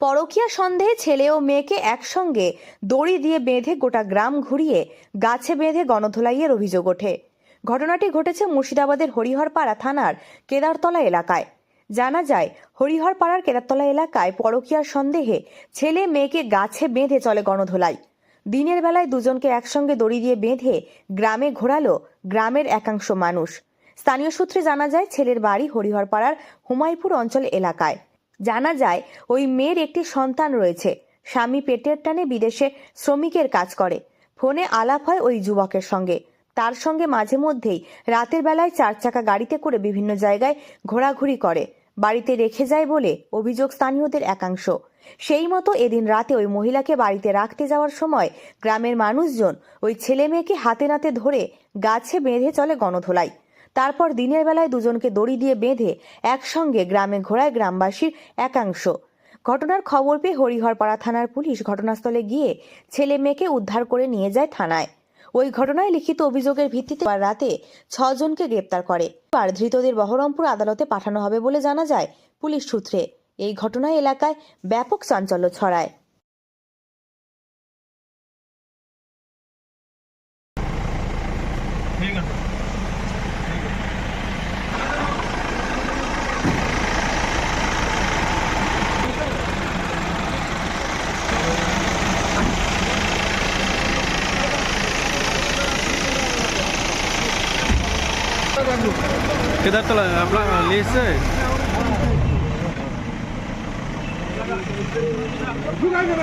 পরকীয়া সন্দেহে ছেলে ও মেয়েকে একসঙ্গে দড়ি দিয়ে বেঁধে গোটা গ্রাম ঘুরিয়ে গাছে বেঁধে গণধোলাইয়ের অভিযোগ ওঠে। ঘটনাটি ঘটেছে মুর্শিদাবাদের হরিহরপাড়া থানার কেদারতলা এলাকায়। জানা যায়, হরিহরপাড়ার কেদারতলা এলাকায় পরকীয়ার সন্দেহে ছেলে মেয়েকে গাছে বেঁধে চলে গণধোলাই। দিনের বেলায় দুজনকে একসঙ্গে দড়ি দিয়ে বেঁধে গ্রামে ঘোরালো গ্রামের একাংশ মানুষ। স্থানীয় সূত্রে জানা যায়, ছেলের বাড়ি হরিহরপাড়ার হুমায়পুর অঞ্চল এলাকায়। জানা যায়, ওই মেয়ের একটি সন্তান রয়েছে। স্বামী পেটের টানে বিদেশে শ্রমিকের কাজ করে। ফোনে আলাপ হয় ওই যুবকের সঙ্গে। তার সঙ্গে মাঝে মধ্যেই রাতের বেলায় চার চাকা গাড়িতে করে বিভিন্ন জায়গায় ঘোরাঘুরি করে। বাড়িতে রেখে যায় বলে অভিযোগ স্থানীয়দের একাংশ। সেই মতো এদিন রাতে ওই মহিলাকে বাড়িতে রাখতে যাওয়ার সময় গ্রামের মানুষজন ওই ছেলে মেয়েকে হাতে নাতে ধরে গাছে বেঁধে চলে গণধোলাই। তারপর দিনের বেলায় দুজনকে দড়ি দিয়ে বেঁধে একসঙ্গে গ্রামে ঘোরায় গ্রামবাসীর একাংশ। ঘটনার খবর পেয়ে হরিহরপাড়া থানার পুলিশ ঘটনাস্থলে গিয়ে ছেলে মেয়েকে উদ্ধার করে নিয়ে যায় থানায়। ওই ঘটনায় লিখিত অভিযোগের ভিত্তিতে রাতে ছজনকে গ্রেপ্তার করে। আর ধৃতদের বহরমপুর আদালতে পাঠানো হবে বলে জানা যায় পুলিশ সূত্রে। এই ঘটনায় এলাকায় ব্যাপক চাঞ্চল্য ছড়ায়। Kita dah telah nak pulang lesa Terima!